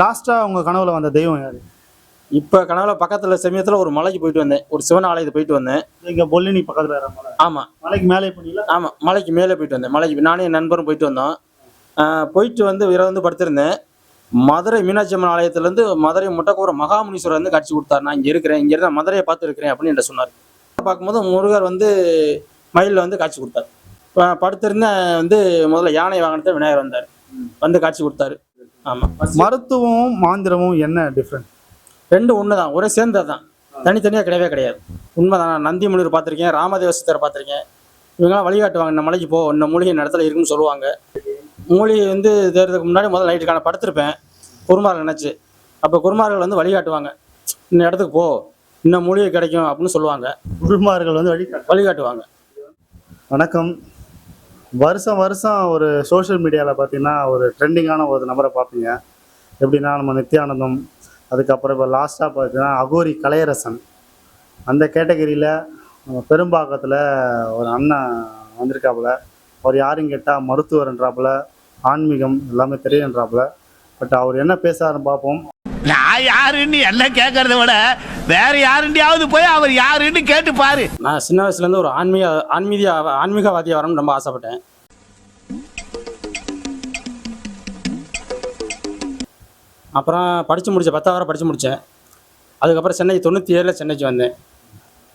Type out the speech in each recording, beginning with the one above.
லாஸ்ட்டாக உங்கள் கனவுல வந்த தெய்வம் யார்? இப்போ கனவுல பக்கத்தில் சமயத்தில் ஒரு மலைக்கு போயிட்டு வந்தேன். ஒரு சிவன் ஆலயத்துக்கு போயிட்டு வந்தேன். இங்கே பொல்லினி பக்கத்தில் வர மலை. ஆமாம் மலைக்கு மேலே போனீங்களா? ஆமாம் மலைக்கு மேலே போயிட்டு வந்தேன். மலைக்கு நானும் என் நண்பரும் போயிட்டு வந்தோம். போயிட்டு வந்து இரவு வந்து படுத்திருந்தேன். மதுரை மீனாட்சி அம்மன் ஆலயத்துலேருந்து மதுரை முட்டக்கூர மகாமுனீஸ்வரர் வந்து காட்சி கொடுத்தாரு. நான் இங்கே இருக்கிறேன் இங்கே இருந்தால் மதுரையை பார்த்து இருக்கிறேன் அப்படின்னு என்கிட்ட சொன்னார். பார்க்கும்போது முருகர் வந்து மயிலில் வந்து காட்சி கொடுத்தாரு. படுத்திருந்தேன் வந்து முதல்ல யானை வாகனத்தை விநாயகர் வந்தார். வந்து காட்சி கொடுத்தாரு. மருத்துவமும் மாந்திரமும் என்ன டிஃப்ரெண்ட் ரெண்டும் ஒன்று தான் ஒரே சேர்ந்தது தான் தனித்தனியாக கிடையவே கிடையாது. உண்மைதான். நந்தி முனிவர் பார்த்துருக்கேன் ராமதேவ சித்தர் பார்த்துருக்கேன். இவங்கெல்லாம் வழிகாட்டுவாங்க இந்த மலைக்கு போ இந்த மூலிகை இந்த இடத்துல இருக்குன்னு சொல்லுவாங்க. மூலிகை வந்து தேர்றதுக்கு முன்னாடி முதல்ல நைட்டுக்கான படுத்திருப்பேன். குருமார்கள் நினச்சி. அப்போ குருமார்கள் வந்து வழிகாட்டுவாங்க. இந்த இடத்துக்கு போ இன்னும் மூலிகை கிடைக்கும் அப்படின்னு சொல்லுவாங்க. குருமார்கள் வந்து வழிகாட்டு. வழிகாட்டுவாங்க. வணக்கம். வருஷம் வருஷம் ஒரு சோஷியல் மீடியாவில் பார்த்தீங்கன்னா ஒரு ட்ரெண்டிங்கான ஒரு நபரை பார்ப்பீங்க. எப்படின்னா நம்ம நித்யானந்தம் அதுக்கப்புறம் இப்போ லாஸ்ட்டாக பார்த்தீங்கன்னா அகோரி கலையரசன். அந்த கேட்டகரியில் பெரும்பாக்கத்தில் ஒரு அண்ணன் வந்திருக்காப்புல. அவர் யாரும் கேட்டால் மருத்துவர்ன்றாப்புல ஆன்மீகம் எல்லாமே தெரியுன்றாப்புல பட் அவர் என்ன பேசாருன்னு பார்ப்போம். நான் யாருன்னு எல்லாம் கேட்கறத விட வேற யாருண்டியாவது போய் அவர் யாருன்னு கேட்டு பாரு. நான் சின்ன வயசுலேருந்து ஒரு ஆன்மீக ஆன்மீக ஆன்மீகவாதியாக வரணும்னு ரொம்ப ஆசைப்பட்டேன். அப்புறம் படித்து முடித்தேன் பத்தாவது படித்து முடித்தேன் அதுக்கப்புறம் சென்னை தொண்ணூற்றி ஏழில் சென்னைக்கு வந்தேன்.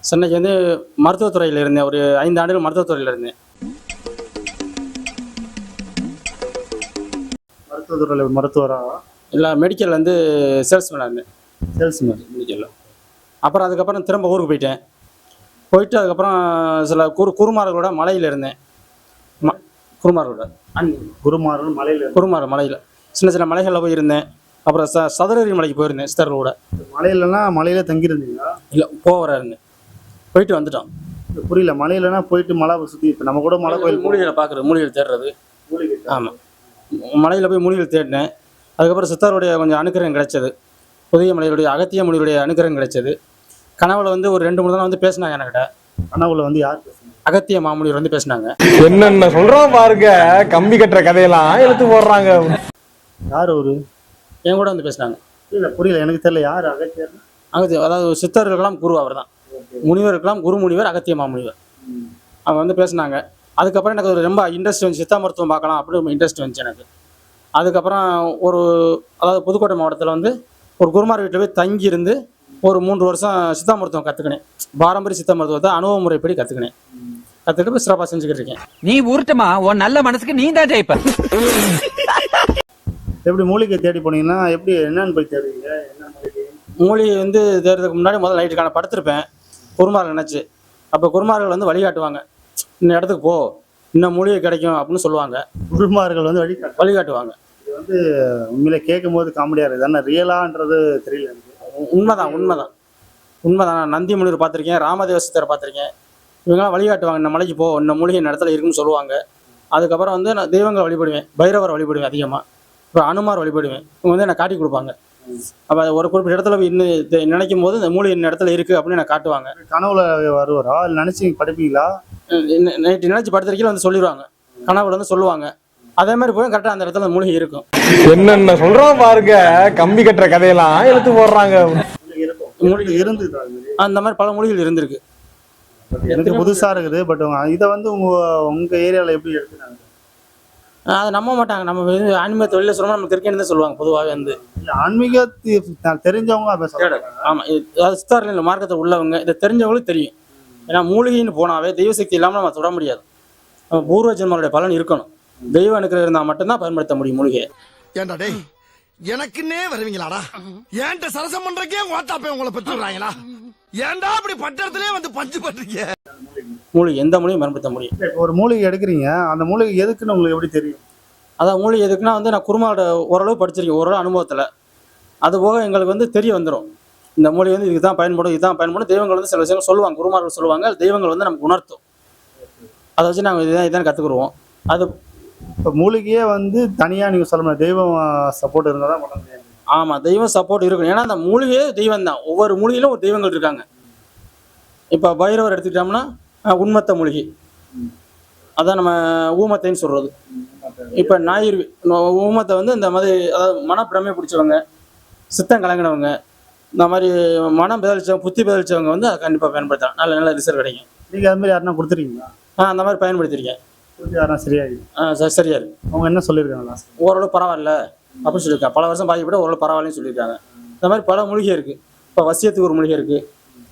சென்னைக்கு வந்து மருத்துவத்துறையில் இருந்தேன் ஒரு ஐந்து ஆண்டுகள் மருத்துவத்துறையில் இருந்தேன். மருத்துவத்துறையில் மருத்துவராக இல்லை மெடிக்கல் வந்து சேல்ஸ்மேனாக இருந்தேன் சேல்ஸ்மேன் மெடிக்கலில் அப்புறம் அதுக்கப்புறம் திரும்ப ஊருக்கு போயிட்டேன். போயிட்டு அதுக்கப்புறம் சில குரு குருமார்களோட மலையில் இருந்தேன். ம குருமார்களோட. அன் குருமார்கள் மலையில் குருமார் மலையில். சின்ன சின்ன மலைகளில் போய் இருந்தேன் அப்புறம் ச சதுரகிரி மலைக்கு போயிருந்தேன் சித்தர்களோட. மலையிலனா மலையில தங்கியிருந்தீங்களா? இல்லை போவர இருந்தேன் போயிட்டு வந்துட்டோம். புரியல. மலையிலனா போயிட்டு மலை சுற்றி இப்போ நம்ம கூட மலை கோயில் மூலிகளை பார்க்குறது மூலிகள் தேடுறது. மூலிகை ஆமாம் மலையில் போய் மூலிகள் தேடினேன். அதுக்கப்புறம் சித்தருடைய கொஞ்சம் அனுக்கிரகம் கிடைச்சது. புதிய மலையுடைய அகத்திய மொழியுடைய அனுக்கிரகம் கிடைச்சது. கனவுல வந்து ஒரு ரெண்டு மூணு நாள் வந்து பேசினாங்க என்கிட்ட கனவுல வந்து யார் அகத்திய மாமுனிவர் வந்து பேசினாங்க. என்னென்ன சொல்றான் பாருங்க கம்பி கட்டுற கதையெல்லாம் இழுத்து போடுறாங்க. யார் ஒரு என் கூட வந்து பேசினாங்க. இல்ல புரியல எனக்கு தெரியல யார் அகத்தியர்? அகத்திய அதாவது சித்தர்களுக்கெல்லாம் குரு அவர் தான் முனிவருக்கெல்லாம் குரு முனிவர் அகத்திய மாமுனிவர். அவங்க வந்து பேசினாங்க. அதுக்கப்புறம் எனக்கு ஒரு ரொம்ப இன்ட்ரெஸ்ட் வந்துச்சு சித்தா மருத்துவம் பார்க்கலாம் அப்படின்னு இன்ட்ரெஸ்ட் வந்துச்சு எனக்கு. அதுக்கப்புறம் ஒரு அதாவது புதுக்கோட்டை மாவட்டத்தில் வந்து ஒரு குருமார் வீட்டில் போய் தங்கி இருந்து ஒரு மூன்று வருஷம் சித்தா மருத்துவம் கற்றுக்கினேன் பாரம்பரிய சித்த மருத்துவத்தை அனுபவ முறைப்படி கற்றுக்கினேன் கற்றுக்கிட்டு சிறப்பாக செஞ்சுக்கிட்டு இருக்கேன். நீ உருட்டுமா உன் நல்ல மனசுக்கு நீ தான் ஜெயிப்ப. எப்படி மூலிகை தேடி போனீங்கன்னா எப்படி என்னன்னு போய் தேடுவீங்க? என்ன மூலிகை வந்து தேர்றதுக்கு முன்னாடி முதல்ல நைட்டுக்கான படுத்திருப்பேன். குருமார்கள் நினச்சி. அப்போ குருமார்கள் வந்து வழிகாட்டுவாங்க. இந்த இடத்துக்கு போ. இன்னும் மூலிகை கிடைக்கும் அப்படின்னு சொல்லுவாங்க. குருமார்கள் வந்து வழிகாட்டு வழிகாட்டுவாங்க. இது வந்து உண்மையில கேட்கும் போது காமெடியா இருக்குது ஆனால் ரியலான்றது தெரியல உண்மைதான் உண்மைதான். உண்மைதான். நான் நந்தி முனிவர் பார்த்துருக்கேன் ராமதேவ சித்தரை பார்த்துருக்கேன். இவங்கெல்லாம் வழிகாட்டுவாங்க இந்த மலைக்கு போ இந்த மூலிகை இந்த இடத்துல இருக்குன்னு சொல்லுவாங்க. அதுக்கப்புறம் வந்து நான் தெய்வங்களை வழிபடுவேன் பைரவர் வழிபடுவேன் அதிகமாக இப்போ அனுமார் வழிபடுவேன். இவங்க வந்து எனக்கு காட்டி கொடுப்பாங்க. அப்போ ஒரு குறிப்பிட்ட இடத்துல இன்னும் தெ- நினைக்கும் போது இந்த மூலிகை இந்த இடத்துல இருக்குது அப்படின்னு எனக்கு காட்டுவாங்க. கனவுல வருவாரா? இல்லை நினைச்சு படிப்பீங்களா? நைட்டு நினைச்சு படுத்திருக்கையில் வந்து சொல்லிடுவாங்க கனவுல வந்து சொல்லுவாங்க. அதே மாதிரி போய் கரெக்டாக அந்த இடத்துல மூலிகை இருக்கும். என்னென்ன சொல்றான் பாருங்க. கம்பி கட்டுற கதையெல்லாம் இழுத்து போடுறாங்க. மூலிகை மாதிரி. அந்த மாதிரி பல மூலிகைகள் இருந்திருக்கு. எனக்கு புதுசா இருக்குது பட் இதை வந்து உங்க உங்க ஏரியால எப்படி எடுத்துனாங்க அதை நம்ப மாட்டாங்க. நம்ம ஆன்மீக தொழில சொன்னோம்னா நம்ம கிரிக்கெட் தான் சொல்லுவாங்க பொதுவாகவே வந்து. இல்ல ஆன்மீக தெரிஞ்சவங்க ஆமாம் அது சித்தாரில் மார்க்கத்தில் உள்ளவங்க இதை தெரிஞ்சவங்களுக்கு தெரியும். ஏன்னா மூலிகைன்னு போனாவே தெய்வ சக்தி இல்லாமல் நம்ம தொட முடியாது. நம்ம பூர்வ ஜென்மனுடைய பலன் இருக்கணும். தெய்வ அனுக்கிரகம் இருந்தால் மட்டும்தான் பயன்படுத்த முடியும் மூலிகையை. ஏண்டா டேய் எனக்குன்னே வருவீங்களாடா? ஏன்ட்ட சரசம் பண்றக்கே ஓட்டாப்பே உங்களை பெற்று விடுறாங்களா ஏன்டா அப்படி பட்டத்திலே வந்து பஞ்சு பண்றீங்க? மூலிகை எந்த மூலிகையும் பயன்படுத்த முடியும் ஒரு மூலிகை எடுக்கிறீங்க அந்த மூலிகை எதுக்குன்னு உங்களுக்கு எப்படி தெரியும்? அதான் மூலிகை எதுக்குன்னா வந்து நான் குருமாவோட ஓரளவு படிச்சிருக்கேன் ஓரளவு அனுபவத்தில். அது போக எங்களுக்கு வந்து தெரிய வந்துடும் இந்த மூலிகை வந்து இதுக்கு தான் பயன்படும் இதுதான் பயன்படும். தெய்வங்கள் வந்து சில விஷயங்கள் சொல்லுவாங்க குருமார்கள் சொல்லுவாங்க தெய்வங்கள் வந்து நமக்கு உணர்த்தும். அதை வச்சு நாங்கள் இதுதான் இதான் கற்றுக்குருவோம் அது இப்போ மூலிகையே வந்து தனியா நீங்க சொல்ல முடியாது தெய்வம் சப்போர்ட் இருந்தால் தான் பண்ண முடியாது ஆமாம் தெய்வம் சப்போர்ட் இருக்கும் ஏன்னா அந்த மூலிகையே தெய்வம் தான் ஒவ்வொரு மூலிகையிலும் ஒரு தெய்வங்கள் இருக்காங்க. இப்போ பைரவர் எடுத்துக்கிட்டோம்னா உண்மத்த மூலிகை. அதான் நம்ம ஊமத்தைன்னு சொல்கிறது இப்போ ஞாயிறு ஊமத்தை வந்து இந்த மாதிரி அதாவது மனப்பிரமே பிடிச்சவங்க சித்தம் கலங்கினவங்க இந்த மாதிரி மனம் பதிலிச்சவங்க புத்தி பதிலிச்சவங்க வந்து அதை கண்டிப்பாக பயன்படுத்தலாம். நல்ல நல்ல ரிசல்ட் கிடைக்கும். நீங்கள் அது மாதிரி யாருன்னா கொடுத்துருக்கீங்களா? ஆ அந்த மாதிரி பயன்படுத்தியிருக்கேன். கொடுத்து யாருன்னா சரியாகி. ஆ சரி சரியா இருக்கு அவங்க என்ன சொல்லியிருக்காங்க லாஸ்ட் ஓரளவு பரவாயில்ல அப்படின்னு சொல்லியிருக்காங்க. பல வருஷம் பாதிக்கப்பட்ட ஓரளவு பரவாயில்லன்னு சொல்லியிருக்காங்க. இந்த மாதிரி பல மூலிகை இருக்குது இப்போ வசியத்துக்கு ஒரு மூலிகை இருக்குது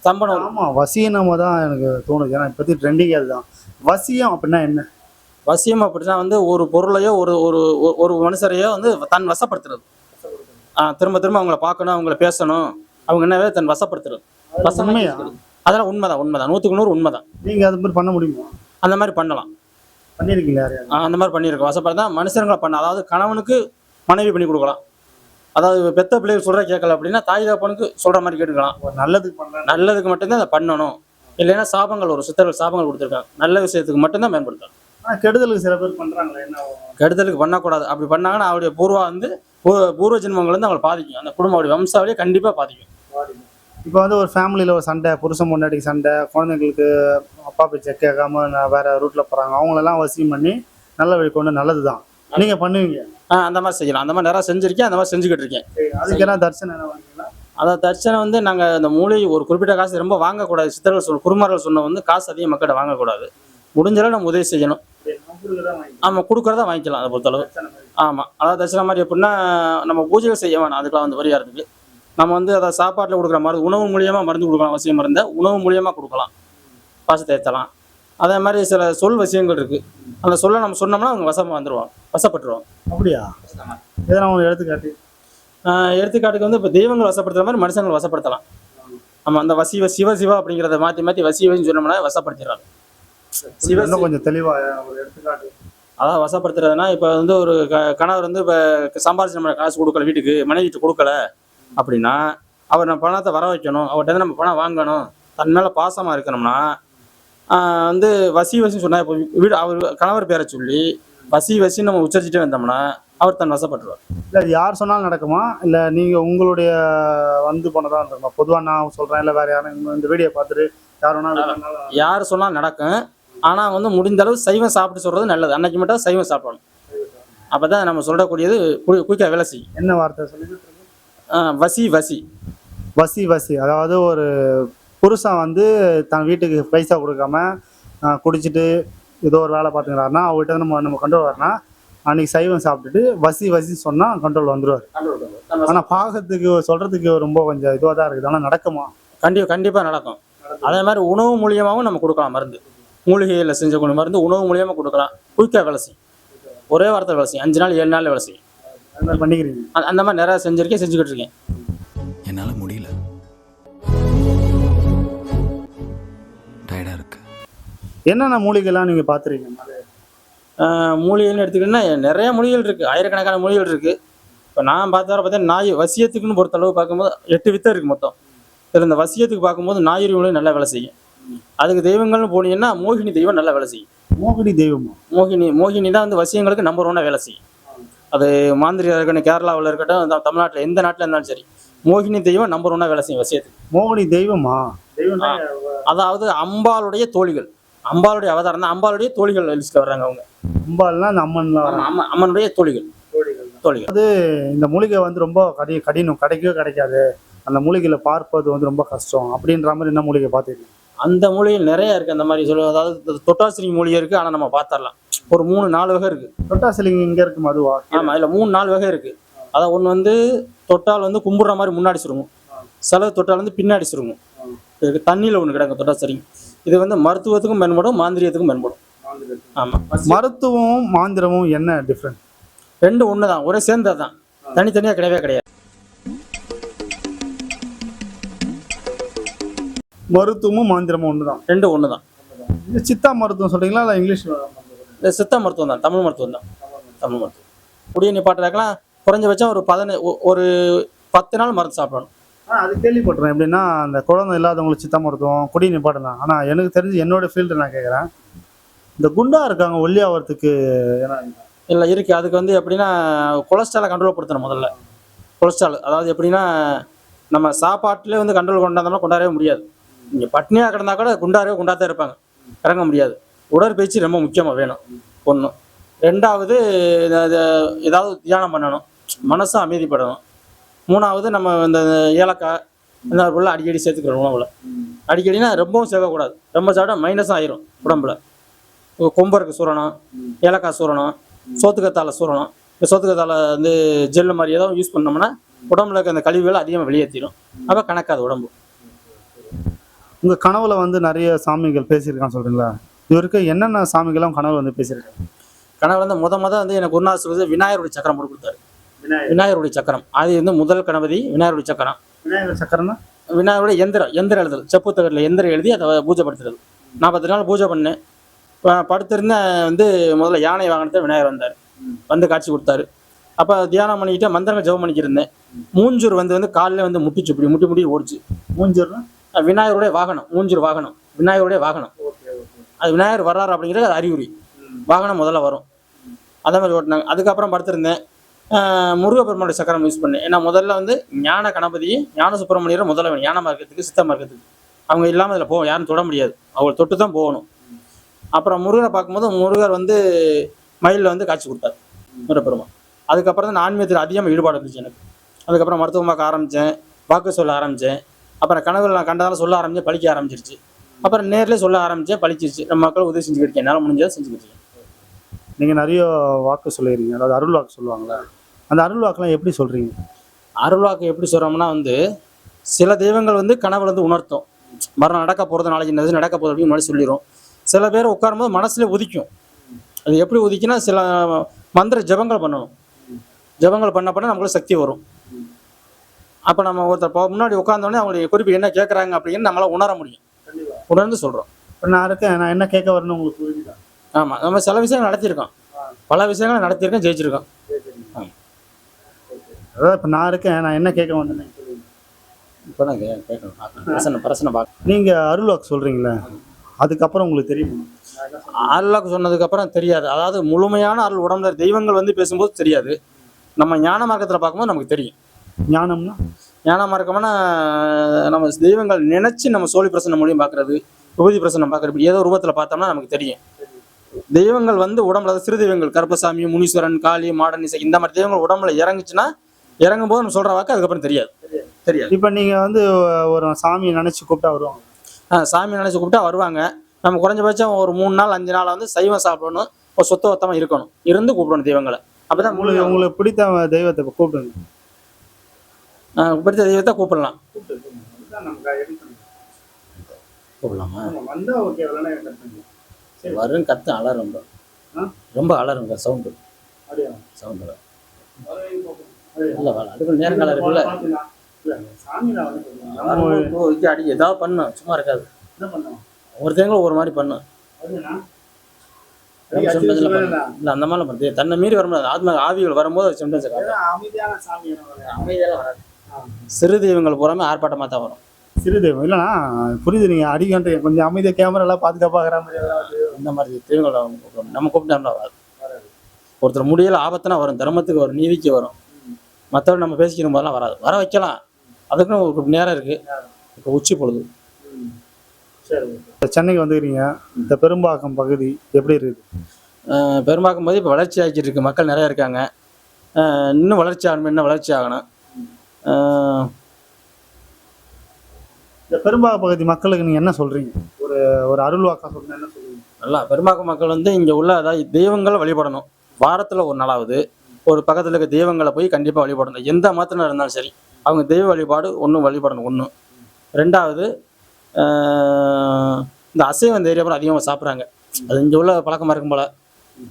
சம்பளம் ஆமாம் வசியனமாக தான் எனக்கு தோணுது. ஏன்னா இப்போத்தி ட்ரெண்டிங் அதுதான். வசியம் அப்படின்னா என்ன? வசியம் அப்படின்னா வந்து ஒரு பொருளையோ ஒரு ஒரு ஒரு- மனுஷரையோ வந்து தன் வசப்படுத்துறது. ஆ திரும்ப திரும்ப அவங்கள பார்க்கணும் அவங்கள பேசணும். அவங்க என்னவே தன் வசப்படுத்துறது. வசம் உண்மையா? அதெல்லாம் உண்மைதான் உண்மைதான். நூற்றுக்கு நூறு உண்மைதான். நீங்கள் அது மாதிரி பண்ண முடியுமா? அந்த மாதிரி பண்ணலாம். ஆ, அந்த மாதிரி பண்ணியிருக்கோம். வசப்படுத்தா மனுஷங்களை பண்ண அதாவது கணவனுக்கு மனைவி பண்ணி கொடுக்கலாம். அதாவது பெத்த பிள்ளைகள் சொல்கிற கேட்கல அப்படின்னா தாய் தகப்பனுக்கு சொல்கிற மாதிரி கேட்டுக்கலாம். நல்லதுக்கு பண்ணுறேன் நல்லதுக்கு மட்டும்தான் அதை பண்ணணும். இல்லைன்னா சாபங்கள் ஒரு சித்தர்கள் சாபங்கள் கொடுத்துருக்காங்க. நல்ல விஷயத்துக்கு மட்டும்தான் பயன்படுத்தணும் ஆனால் கெடுதலுக்கு சில பேர் பண்ணுறாங்களே என்ன? கெடுதலுக்கு பண்ணக்கூடாது. அப்படி பண்ணாங்கன்னா அவருடைய பூர்வா வந்து பூர்வ ஜென்மங்கள் வந்து அவங்களை பாதிக்கும். அந்த குடும்பம் வம்சாவளியை கண்டிப்பாக பாதிக்கும். இப்போ வந்து ஒரு ஃபேமிலியில் ஒரு சண்டை புருஷன் முன்னாடி சண்டை குழந்தைங்களுக்கு அப்பா பேச்சை கேட்காம நான் வேற ரூட்டில் போகிறாங்க அவங்களெல்லாம் வசியம் பண்ணி நல்ல வழி கொண்டு நல்லது தான் நீங்கள் பண்ணுவீங்க. ஆ அந்த மாதிரி செய்யலாம். அந்த மாதிரி நிறையா செஞ்சிருக்கேன் அந்த மாதிரி செஞ்சுக்கிட்டு இருக்கேன். அதுக்கெல்லாம் தர்சனம் என்ன வாங்கிக்கலாம் அதாவது தர்ச்சனை வந்து நாங்கள் இந்த மூலிகை ஒரு குறிப்பிட்ட காசு ரொம்ப வாங்கக்கூடாது. சித்தர்கள் சொல் குருமார்கள் சொன்ன வந்து காசு அதிகம் மக்கள்கிட்ட வாங்கக்கூடாது. முடிஞ்சளவு நம்ம உதவி செய்யணும். ஆமாம் கொடுக்குறதா வாங்கிக்கலாம் அதை பொறுத்தளவு. ஆமாம் அதாவது தர்சனம் மாதிரி எப்படின்னா நம்ம பூஜைகள் செய்ய வேணாம் அதுக்கெல்லாம் வந்து பரிகாரத்துக்கு. நம்ம வந்து அதை சாப்பாட்டில் கொடுக்குற மருந்து உணவு மூலியமாக மருந்து கொடுக்கலாம் அவசியம் மருந்தை உணவு மூலியமாக கொடுக்கலாம். பாசத்தை ஏற்றலாம். அதே மாதிரி சில சொல் விஷயங்கள் இருக்குது அந்த சொல்லை நம்ம சொன்னோம்னா அவங்க வசமாக வந்துடுவாங்க வசப்பட்டுருவாங்க. அப்படியா? எதனா ஒன்று எடுத்துக்காட்டி? எடுத்துக்காட்டுக்கு வந்து இப்போ தெய்வங்கள் வசப்படுத்துற மாதிரி மனுஷங்களை வசப்படுத்தலாம். ஆமாம் அந்த வசிவ சிவ சிவா அப்படிங்கிறத மாற்றி மாற்றி வசிவன்னு சொன்னோம்னா வசப்படுத்திடுறாங்க. சிவ கொஞ்சம் தெளிவாக ஒரு எடுத்துக்காட்டு. அதாவது வசப்படுத்துறதுனா இப்போ வந்து ஒரு க கணவர் வந்து இப்போ சம்பாரிச்சு நம்ம காசு கொடுக்கல வீட்டுக்கு மனைவிட்டு கொடுக்கல அப்படின்னா அவர் நம்ம பணத்தை வர வைக்கணும். அவர்கிட்ட நம்ம பணம் வாங்கணும். தன் மேலே பாசமாக இருக்கணும்னா வந்து வசி வசின்னு சொன்னால் இப்போ வீடு அவர் கணவர் பேரை சொல்லி வசி வசி நம்ம உச்சரிச்சுட்டே வந்தோம்னா அவர் தன் வசப்பட்டுருவார் இல்லை அது யார் சொன்னாலும் நடக்குமா? இல்லை நீங்கள் உங்களுடைய வந்து போனதான் இருக்குமா பொதுவாக நான் சொல்கிறேன் இல்லை வேற யாரும் இந்த- வீடியோ பார்த்துட்டு யார் வேணாலும் யார் சொன்னாலும் நடக்கும். ஆனால் வந்து முடிந்த அளவு சைவம் சாப்பிட்டு சொல்கிறது நல்லது. அன்னைக்கு மட்டும் சைவம் சாப்பிடணும். அப்போ தான் நம்ம சொல்லக்கூடியது குயிக்காக வேலை செய்யும். என்ன வார்த்தை சொல்லி வசி வசி. வசி வசி. அதாவது ஒரு புருஷன் வந்து தன் வீட்டுக்கு பைசா கொடுக்காம குடிச்சிட்டு ஏதோ ஒரு வேலை பார்த்துக்கிறாருன்னா அவர்கிட்ட நம்ம நம்ம கண்ட்ரோல் வரனா அன்னைக்கு சைவம் சாப்பிட்டுட்டு வசி வசி சொன்னால் கண்ட்ரோல் வந்துடுவார் ஆனால் பார்க்கறதுக்கு சொல்கிறதுக்கு ரொம்ப கொஞ்சம் இதுவாக தான் இருக்குது. ஆனால் நடக்குமா? கண்டி கண்டிப்பாக நடக்கும். அதே மாதிரி உணவு மூலியமாகவும் நம்ம கொடுக்கலாம் மருந்து. மூலிகையில் செஞ்சக்கூடிய மருந்து உணவு மூலியமாக கொடுக்கலாம். குயிக்காக வேலை செய்யும் ஒரே வாரத்தை வேலை செய்யும் அஞ்சு நாள் ஏழு நாள் வேலை செய்யும் அது மாதிரி பண்ணிக்கிறீங்க. அந்த- அந்த மாதிரி நிறையா செஞ்சுருக்கேன் செஞ்சுக்கிட்டு இருக்கேன். என்னால என்னென்ன மூலிகைலாம் நீங்கள் பார்த்துருக்கீங்க? மூலிகைன்னு எடுத்துக்கிட்டோம்னா நிறைய மூலிகைகள் இருக்குது ஆயிரக்கணக்கான மூலிகைகள் இருக்குது இப்போ நான் பார்த்த வரை பார்த்தா நாய் வசியத்துக்குன்னு பொறுத்தளவு பார்க்கும்போது எட்டு வித்தை இருக்குது மொத்தம். இதில் இந்த வசியத்துக்கு பார்க்கும்போது நாயுரி மூலிகை நல்லா வேலை செய்யும். அதுக்கு தெய்வங்கள்னு போனீங்கன்னா மோகினி தெய்வம் நல்லா வேலை செய்யும். மோகினி தெய்வமா? மோகினி மோகினி தான் வந்து வசியங்களுக்கு நம்பர் ஒன்னாக வேலை செய்யும். அது மாந்திரியா இருக்கட்டும் கேரளாவில் இருக்கட்டும் தமிழ்நாட்டில் எந்த நாட்டில் இருந்தாலும் சரி மோகினி தெய்வம் நம்பர் ஒன்னாக வேலை செய்யும் வசியத்துக்கு. மோகினி தெய்வமா? தெய்வம். அதாவது அம்பாளுடைய தோழிகள். அம்பாளுடைய அவதாரம் தான். அம்பாளுடைய தோழிகள் லிஸ்ட்டில் வர்றாங்க அவங்க. அம்பாள்னா அந்த. ஆமா, அம்மன் அம்மனுடைய தோழிகள். தோழிகள் இந்த மூலிகை வந்து ரொம்ப கடி கடினம் கிடைக்கவே கிடைக்காது. அந்த மூலிகையில பார்ப்பது வந்து ரொம்ப கஷ்டம். அப்படின்ற மாதிரி என்ன மூலிகை பார்த்துருக்கீங்க? அந்த மூலிகைகள் நிறைய இருக்கு. அந்த மாதிரி சொல்லுவது அதாவது தொட்டாசிரி மூலிகை இருக்கு. ஆனால் நம்ம பார்த்தரலாம் ஒரு மூணு நாலு வகை இருக்கு. தொட்டாசிலிங்க இங்க இருக்கு மதுவா? ஆமா இதுல மூணு நாலு வகை இருக்கு. அதான் ஒன்று வந்து தொட்டால் வந்து கும்பிடுற மாதிரி முன்னாடி சுருங்கும். சில தொட்டால் வந்து பின்னாடி சுருங்கும். தண்ணியில் ஒன்று கிடக்கும் தொட்டாசிரிங்க இது வந்து மருத்துவத்துக்கும் பயன்படும் மாந்திரியத்துக்கும் பயன்படும் ஆமா. மருத்துவமும் மாந்திரமும் என்ன டிஃப்ரெண்ட் ரெண்டு ஒன்று தான் ஒரே சேர்ந்தது தான் தனித்தனியாக கிடையவே கிடையாது. மருத்துவமும் மாந்திரமும் ஒன்று தான் ரெண்டு ஒன்று தான் இந்த சித்தா மருத்துவம் சொல்றீங்களா இல்லை இங்கிலீஷ் இந்த சித்த மருத்துவம் தான் தமிழ் மருத்துவம் தான் தமிழ் மருத்துவம். குடிய நிப்பாட்டுறதுக்கெல்லாம் குறைஞ்சபட்சம் ஒரு பதின ஒரு பத்து நாள் மருந்து சாப்பிடணும். அது கேள்விப்பட்டேன் எப்படின்னா அந்த குழந்தை இல்லாதவங்களுக்கு சித்தா மருத்துவம் குடி நிப்பாடலாம் ஆனால் எனக்கு தெரிஞ்சு என்னோட ஃபீல்டு நான் கேட்குறேன் இந்த குண்டா இருக்காங்க ஒல்லி ஆகிறதுக்கு இல்லை இருக்குது அதுக்கு வந்து எப்படின்னா கொலஸ்ட்ராலை கண்ட்ரோல் படுத்தணும் முதல்ல. கொலஸ்ட்ரால் அதாவது எப்படின்னா நம்ம சாப்பாட்டிலே வந்து கண்ட்ரோல் கொண்டாந்தோம்னா கொண்டாடவே முடியாது. நீங்கள் பட்னியாக கிடந்தா கூட குண்டாரவே குண்டாத்தான் இருப்பாங்க. இறங்க முடியாது. உடற்பயிற்சி ரொம்ப முக்கியமாக வேணும். ஒன்று ரெண்டாவது ஏதாவது தியானம் பண்ணணும். மனசும் அமைதிப்படணும். மூணாவது நம்ம இந்த ஏலக்காய் இந்த பொருள் அடிக்கடி சேர்த்துக்கிறோம் உணவுல. அடிக்கடினா ரொம்பவும் சேர்க்கக்கூடாது. ரொம்ப சாப்பிட்டா மைனஸும் ஆயிரும் உடம்புல. கொம்பருக்கு சூரணம் ஏலக்காய் சூரணம் சோத்துக்கத்தாழை சூரணம். இந்த சோத்துக்கத்தாழை வந்து ஜெல்லு மாதிரி ஏதோ யூஸ் பண்ணோம்னா உடம்புல இருக்க அந்த கழிவுகள் அதிகமாக வெளியேற்றிடும் அப்போ கணக்காது உடம்பு. உங்க கனவுல வந்து நிறைய சாமிகள் பேசியிருக்கான்னு சொல்றீங்களா? இவருக்கு என்னென்ன சாமிகளும் கனவுல வந்து பேசியிருக்காங்க? கனவுல வந்து முத முத வந்து எனக்கு குருநாதர் விநாயகருடைய சக்கரம் போட்டு கொடுத்தாரு. விநாயகருடைய சக்கரம். அது வந்து முதல் கணபதி விநாயகருடைய சக்கரம். விநாயகர் சக்கரம்னா? விநாயகருடைய எந்திரம் எந்திரம் எழுதுறது செப்பு தகரில் எந்திரம் எழுதி அதை பூஜைப்படுத்துறது நாற்பத்தி நாள் பூஜை பண்ணேன். படுத்திருந்தேன் வந்து முதல்ல யானை வாகனத்தை விநாயகர் வந்தார். வந்து காட்சி கொடுத்தாரு. அப்போ தியானம் பண்ணிக்கிட்டு மந்திரங்கள் ஜெபம் பண்ணிக்கிருந்தேன் மூஞ்சூர் வந்து வந்து காலில் வந்து முட்டிச்சு இப்படி முட்டி முட்டி ஓடிச்சு. மூஞ்சூர்னா? விநாயகருடைய வாகனம் மூஞ்சூர் வாகனம் விநாயகருடைய வாகனம். அது விநாயகர் வர்றாரு அப்படிங்கிறது அது அறிகுறி வாகனம் முதல்ல வரும். அதே மாதிரி ஓட்டினாங்க. அதுக்கப்புறம் படுத்திருந்தேன். முருகப்பெருமானுடைய சக்கரம் யூஸ் பண்ணேன். ஏன்னா முதல்ல வந்து ஞான கணபதி ஞான சுப்பிரமணியரை முதல்ல வேணும் ஞான மார்க்கத்துக்கு சித்த மார்க்கத்துக்கு. அவங்க இல்லாமல் இதில் போவோம் யாரும் தொட முடியாது. அவங்களை தொட்டு தான் போகணும். அப்புறம் முருகரை பார்க்கும்போது முருகர் வந்து மயிலில் வந்து காட்சி கொடுத்தார் முருகப்பெருமான். அதுக்கப்புறம் தான் ஆன்மீகத்தில் அதிகமாக ஈடுபாடு இருந்துச்சு எனக்கு. அதுக்கப்புறம் மருத்துவம் பார்க்க ஆரம்பித்தேன் வாக்கு சொல்ல ஆரம்பித்தேன் அப்புறம் கனவுகள் நான் கண்டதால சொல்ல ஆரம்பித்தேன் பழிக்க ஆரம்பிச்சிருச்சு. அப்புறம் நேரில் சொல்ல ஆரம்பித்தேன் பழிச்சிருச்சு. நம்ம மக்கள் உதவி செஞ்சுக்கிட்டு இருக்கேன். என்னால் முடிஞ்சதை செஞ்சுக்கிட்டு இருக்கேன். நீங்கள் நிறைய வாக்கு சொல்லிடுறீங்க அதாவது அருள் வாக்கு சொல்லுவாங்களா. அந்த அருள் வாக்குலாம் எப்படி சொல்றீங்க? அருள்வாக்கு எப்படி சொல்கிறோம்னா வந்து சில தெய்வங்கள் வந்து கனவுல வந்து உணர்த்தும். மரணம் நடக்க போகிறது நாளைக்கு என்னது நடக்க போகுது அப்படின்னு முன்னாடி சொல்லிடும் சில பேர் உட்காரும்போது மனசுல உதிக்கும். அது எப்படி உதிக்குன்னா சில மந்திர ஜெபங்கள் பண்ணணும். ஜெபங்கள் பண்ண பண்ண நமக்கு சக்தி வரும். அப்போ நம்ம ஒருத்தர் முன்னாடி உட்காந்தோடனே அவங்களுடைய குறிப்பு என்ன கேட்குறாங்க அப்படின்னு நம்மளால உணர முடியும். உணர்ந்து சொல்கிறோம் இப்போ நான் இருக்கேன் நான் என்ன கேட்க வரணும் உங்களுக்கு புரியுதா ஆமாம் நம்ம சில விஷயங்கள் நடத்தியிருக்கோம் பல விஷயங்கள் நடத்தியிருக்கோம் ஜெயிச்சிருக்கோம். அதாவது இப்போ நான் இருக்கேன் நான் என்ன கேட்க தெரியுது. இப்போ நான் கே- கேட்கணும் பிரசனை பிரசனை பார்க்க நீங்க அருள் வாக்கு சொல்றீங்களே அதுக்கப்புறம் உங்களுக்கு தெரியுமா? அருளாக்கு சொன்னதுக்கப்புறம் தெரியாது. அதாவது முழுமையான அருள் உடம்புல தெய்வங்கள் வந்து பேசும்போது தெரியாது. நம்ம ஞான மார்க்கத்தில் பார்க்கும்போது நமக்கு தெரியும். ஞானம்னா? ஞான மார்க்கம்னா நம்ம தெய்வங்கள் நினைச்சு நம்ம சோழி பிரசன்ன மூலியம் பார்க்கறது விபூதி பிரசன்னம் பார்க்கறது இப்படி ஏதோ ரூபத்தில் பார்த்தோம்னா நமக்கு தெரியும். தெய்வங்கள் வந்து உடம்புல சிறு தெய்வங்கள் கருப்பசாமி முனீஸ்வரன் காளி மாடன் இசை இந்த மாதிரி தெய்வங்கள் உடம்புல இறங்குச்சுன்னா இறங்கும் போது நம்ம சொல்ற வாக்கு அதுக்கப்புறம் தெரியாது. தெரியாது. இப்போ நீங்க வந்து ஒரு சாமியை நினைச்சு கூப்பிட்டா வருவாங்க. ஆ, சாமி நினைச்சு கூப்பிட்டா வருவாங்க. நம்ம குறைஞ்சபட்சம் ஒரு மூணு நாள் அஞ்சு நாள் வந்து சைவம் சாப்பிடணும். ஒரு சொத்த ஒத்தமாக இருக்கணும். இருந்து கூப்பிடணும் தெய்வங்களை. அப்பதான் முழு உங்களுக்கு உங்களுக்கு பிடித்த தெய்வத்தை கூப்பிடுங்க. பிடித்த தெய்வத்தை கூப்பிடலாம். கூப்பிடலாமா? வரும் கத்து ஆ? ரொம்ப அலருங்க சவுண்டு சவுண்டு இல்லை வேலை. அதுக்கு நேரங்காலம் இருக்குல்ல. வரும் போ, இது அடி ஏதாவது பண்ணும் சும்மா இருக்காது. ஒருத்தங்களும் ஒரு மாதிரி பண்ணும். இல்ல அந்த மாதிரிலாம் பண்ணுது தன்னை மீறி வரும்போது ஆத்ம ஆவிகள் வரும்போது சிம்டம்ஸ் அமைதியான சாமி அமைதியெல்லாம் வராது. சிறு தெய்வங்கள் பூராமே ஆர்ப்பாட்டமாக தான் வரும். சிறு தெய்வம். இல்லைண்ணா புரியுது நீங்க அடிக்கன்றீங்க கொஞ்சம் அமைதியா கேமரா எல்லாம் பாதுகாப்பாகிற மாதிரி இந்த மாதிரி தெய்வங்கள் நம்ம- நம்ம கூப்பிட்டோம்னா வராது. ஒருத்தர் முடியல ஆபத்துனா வரும். தர்மத்துக்கு வரும். நீதிக்கு வரும். மற்றவங்க நம்ம பேசிக்கிற போதெல்லாம் வராது. வர வைக்கலாம். அதுக்குன்னு ஒரு நேரம் இருக்கு. இப்போ உச்சி பொழுது. சென்னைக்கு வந்துக்கிறீங்க. இந்த பெரும்பாக்கம் பகுதி எப்படி இருக்குது பெரும்பாக்கும் போது இப்போ வளர்ச்சி ஆகிட்டு இருக்கு. மக்கள் நிறைய இருக்காங்க. இன்னும் வளர்ச்சி ஆகணும் இன்னும் வளர்ச்சி ஆகணும். இந்த பெரும்பாக்கம் பகுதி மக்களுக்கு நீங்க என்ன சொல்றீங்க? ஒரு ஒரு அருள் வாக்கா சொல்றீங்க என்ன சொல்றீங்க? நல்லா பெரும்பாக்கம் மக்கள் வந்து இங்கே உள்ள அதாவது தெய்வங்களை வழிபடணும். வாரத்தில் ஒரு நாளாவது. ஒரு பக்கத்தில் இருக்க தெய்வங்களை போய் கண்டிப்பாக வழிபடணும். எந்த மதத்தினர் இருந்தாலும் சரி அவங்க தெய்வ வழிபாடு ஒன்று வழிபடணும் ஒன்று ரெண்டாவது இந்த அசைவம் இந்த ஏரியா அதிகமாக சாப்பிட்றாங்க. அது இங்கே உள்ள பழக்கமாக இருக்கும் போல்.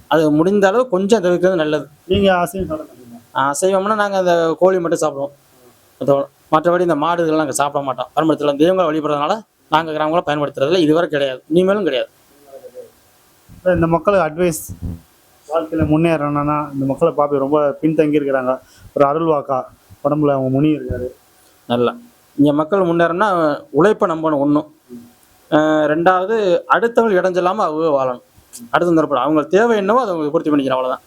அது முடிந்த அளவு கொஞ்சம் தவிர்க்கிறது நல்லது. நீங்க ஆசையும் சொல்ல மாட்டீங்க அசைவம்னா நாங்கள் அந்த கோழி மட்டும் சாப்பிடுவோம். மற்றபடி- இந்த மாடு இதெல்லாம் நாங்கள் சாப்பிட மாட்டோம். பயன்படுத்தலாம் தெய்வங்களை வழிபடுறதுனால நாங்கள் கிராமங்களை பயன்படுத்துறதில்ல. இதுவரை கிடையாது. இனிமேலும் கிடையாது. இந்த மக்களுக்கு அட்வைஸ் வாழ்க்கையில் முன்னேறணும்னா இந்த மக்களை பார்த்து ரொம்ப பின்தங்கி இருக்கிறாங்க. ஒரு அருள்வாக்கா உடம்புல அவங்க முனி இருக்காரு. நல்லா. இங்கே மக்கள் முன்னேறணும்னா உழைப்பை நம்பணும் ஒன்றும் ரெண்டாவது அடுத்தவங்க இடைஞ்சலாமல் அவங்க வாழணும். அடுத்த தரப்படும் அவங்க தேவை என்னவோ அதை அவங்க பூர்த்தி பண்ணிக்கிறோம் அவ்வளோதான்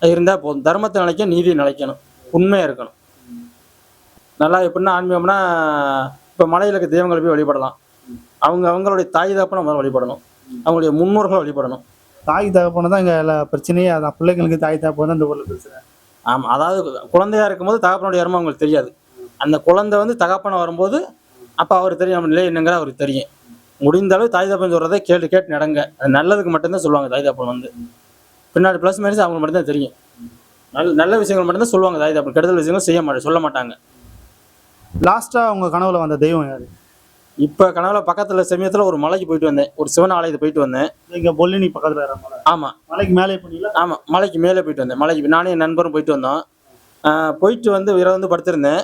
அது இருந்தால் போதும். தர்மத்தை நிலைக்க நீதியை நிலைக்கணும். உண்மையாக இருக்கணும். நல்லா எப்படின்னா ஆன்மீகம்னா இப்போ மலையில் இருக்க தெய்வங்களை போய் வழிபடலாம். அவங்க அவங்களுடைய தாய் தாப்பை நம்ம வழிபடணும். அவங்களுடைய முன்னோர்களை வழிபடணும். தாய் தகப்பன தான் இங்க பிரச்சனையே அதான் பிள்ளைங்களுக்கு தாய் தகப்பன் தான் இந்த ஊர்ல பிரச்சனை. ஆமாம் அதாவது குழந்தையா இருக்கும்போது தகப்பனுடைய இறமை அவங்களுக்கு தெரியாது. அந்த குழந்தை வந்து தகப்பனை வரும்போது அப்போ அவர் தெரியும் நம்ம நிலை என்னங்கிற அவருக்கு தெரியும். முடிந்த அளவு தாய் தப்பன் சொல்கிறத கேட்டு கேட்டு நடங்க. அது நல்லதுக்கு மட்டும்தான் சொல்லுவாங்க தாய் தப்பன் வந்து. பின்னாடி ப்ளஸ் மைனஸ் அவங்களுக்கு மட்டும்தான் தெரியும். நல்ல நல்ல விஷயங்கள் மட்டும்தான் சொல்லுவாங்க தாய் தப்பன் கெடுதல் விஷயங்கள் செய்ய மாட்டாங்க சொல்ல மாட்டாங்க. லாஸ்ட்டாக உங்கள் கனவுல வந்த தெய்வம் யார்? இப்போ கனவுல பக்கத்தில் சமயத்தில் ஒரு மலைக்கு போயிட்டு வந்தேன். ஒரு சிவன் ஆலயத்துக்கு போயிட்டு வந்தேன். இங்கே பொல்லினி பக்கத்தில் ஆமாம் மலைக்கு மேலே போனீங்களா? ஆமாம் மலைக்கு மேலே போயிட்டு வந்தேன். மலைக்கு நானும் என் நண்பரும் போயிட்டு வந்தோம். போயிட்டு வந்து இரவு வந்து படுத்திருந்தேன்.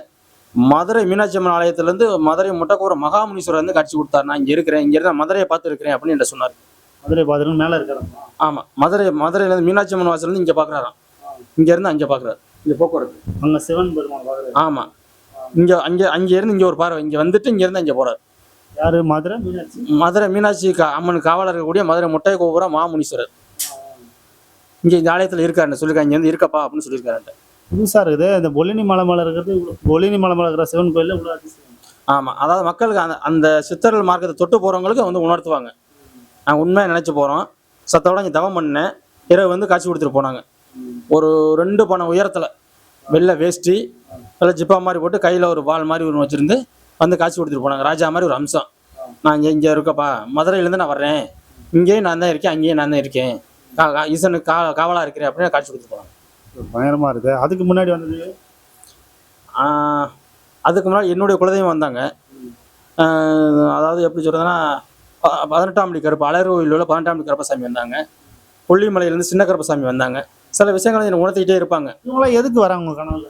மதுரை மீனாட்சி அம்மன் ஆலயத்துலேருந்து மதுரை முட்டைக்கூற மகாமுனீஸ்வரர் வந்து காட்சி கொடுத்தாரு. நான் இங்கே இருக்கிறேன் இங்கே இருந்தால் மதுரையை பார்த்து இருக்கிறேன் அப்படின்னு என்கிட்ட சொன்னார். மதுரை பாதிரம் மேலே இருக்கிறாங்க ஆமாம் மதுரை மதுரையிலேருந்து மீனாட்சி அம்மன் வாசல்லேருந்து இங்கே பார்க்குறாராம் இங்கேருந்து அங்கே பார்க்குறாரு இங்கே போக்குவரத்து. அங்கே சிவன் பெருமாள் ஆமாம் இங்கே அங்கே அங்கே இருந்து இங்கே ஒரு பார்வை. இங்கே வந்துட்டு இங்கேருந்து அங்கே போகிறார் யார்? மதுரை? மீனாட்சி? மதுரை மீனாட்சி கா அம்மன் காவலர் இருக்கக்கூடிய மதுரை முட்டை கோபுரம் மாமுனீஸ்வரர். இங்கே இந்த ஆலயத்தில் இருக்காருன்னு சொல்லியிருக்காங்க இங்கே வந்து இருக்கப்பா அப்படின்னு சொல்லியிருக்காரு புதுசாக இருக்குது. இந்த பொல்லினி மலை மேலே இருக்கிறது பொல்லினி மலை மேலே இருக்கிற சிவன் கோயிலில் இவ்வளோ ஆமாம் அதாவது மக்களுக்கு அந்த அந்த சித்தர்கள் மார்க்கத்தை தொட்டு போகிறவங்களுக்கு வந்து உணர்த்துவாங்க. நாங்கள் உண்மையாக நினச்சி போகிறோம் சத்தோட இங்கே தவம் பண்ணேன். இரவு வந்து காட்சி கொடுத்துட்டு போனாங்க. ஒரு ரெண்டு பணம் உயரத்தில் வெள்ளை வேஷ்டி வெள்ளை ஜிப்பா மாதிரி போட்டு கையில் ஒரு வால் மாதிரி ஒன்று வச்சுருந்து வந்து காட்சி கொடுத்துட்டு போனாங்க. ராஜா மாதிரி ஒரு அம்சம். நான் இங்கே இங்கே இருக்கப்பா. மதுரையிலேருந்து நான் வர்றேன். இங்கேயும் நான் தான் இருக்கேன் அங்கேயும் நான் தான் இருக்கேன். கா ஈசனுக்கு கா காவலாக இருக்கிறேன் அப்படின்னு காட்சி கொடுத்துட்டு போனாங்க. பயங்கரமாக இருக்குது அதுக்கு முன்னாடி வந்தது? அதுக்கு முன்னாடி என்னுடைய குலதெய்வம் வந்தாங்க. அதாவது எப்படி சொல்கிறதுன்னா பதினெட்டாம் படி கருப்பு அலர்கோயில் உள்ள பதினெட்டாம் படி கருப்பசாமி வந்தாங்க. கொல்லிமலையிலேருந்து சின்ன கருப்பசாமி வந்தாங்க. சில விஷயங்களை என்னை உணர்த்திக்கிட்டே இருப்பாங்க. இவங்களாம் எதுக்கு வராங்க உங்கள் கனவுல?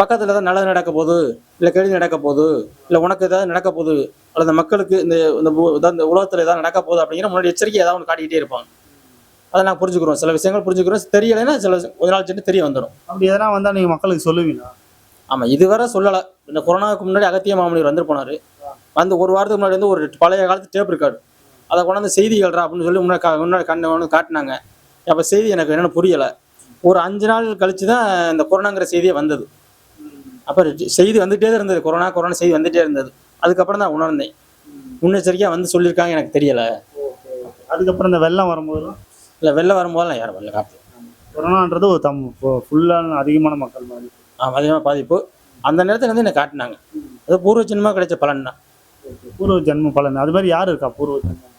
பக்கத்தில் ஏதாவது நல்லது நடக்க போகுது இல்லை கெடுதி நடக்க போகுது இல்லை உனக்கு ஏதாவது நடக்க போகுது அல்லது மக்களுக்கு இந்த இந்த உலகத்தில் ஏதாவது நடக்க போகுது அப்படிங்கிற முன்னாடி எச்சரிக்கை ஏதாவது ஒன்று காட்டிக்கிட்டே இருப்பாங்க. அதை நான் புரிஞ்சுக்கிறோம். சில விஷயங்கள் புரிஞ்சுக்கிறோம். தெரியலைன்னா சில ஒரு நாள் சென்று தெரிய வந்துடும் அப்படி எதனா வந்தால் நீங்கள் மக்களுக்கு சொல்லுவீங்களா? ஆமாம் இதுவரை சொல்லலை. இந்த கொரோனாவுக்கு முன்னாடி அகத்திய மாமனிவர் வந்துட்டு போனார். வந்து ஒரு வாரத்துக்கு முன்னாடி வந்து ஒரு பழைய காலத்து டேப் இருக்காரு அதை கொண்டாந்து செய்திகள்ரா அப்படின்னு சொல்லி முன்னாடி முன்னாடி கண்ணை வந்து காட்டினாங்க. அப்போ செய்தி எனக்கு என்னென்னு புரியலை. ஒரு அஞ்சு நாள் கழிச்சு தான் இந்த கொரோனாங்கிற செய்தியே வந்தது. அப்போ செய்தி வந்துகிட்டே தான் இருந்தது. கொரோனா கொரோனா செய்தி வந்துகிட்டே இருந்தது. அதுக்கப்புறம் தான் உணர்ந்தேன். முன்னெச்சரிக்கையாக வந்து சொல்லியிருக்காங்க எனக்கு தெரியலை. அதுக்கப்புறம் இந்த வெள்ளம் வரும்போது? இல்லை வெளில வரும்போதெல்லாம் யாரும் வெளில காப்பு கொரோனான்றது ஒரு தம் ஃபுல்லான அதிகமான மக்கள் மாதிரி அதிகமாக பாதிப்பு. அந்த நேரத்தில் வந்து என்னை காட்டினாங்க. அது பூர்வ ஜென்மமாக கிடைச்ச பலன் தான் பூர்வ ஜென்ம பலன். அது மாதிரி யார் இருக்கா பூர்வ ஜென்மம்?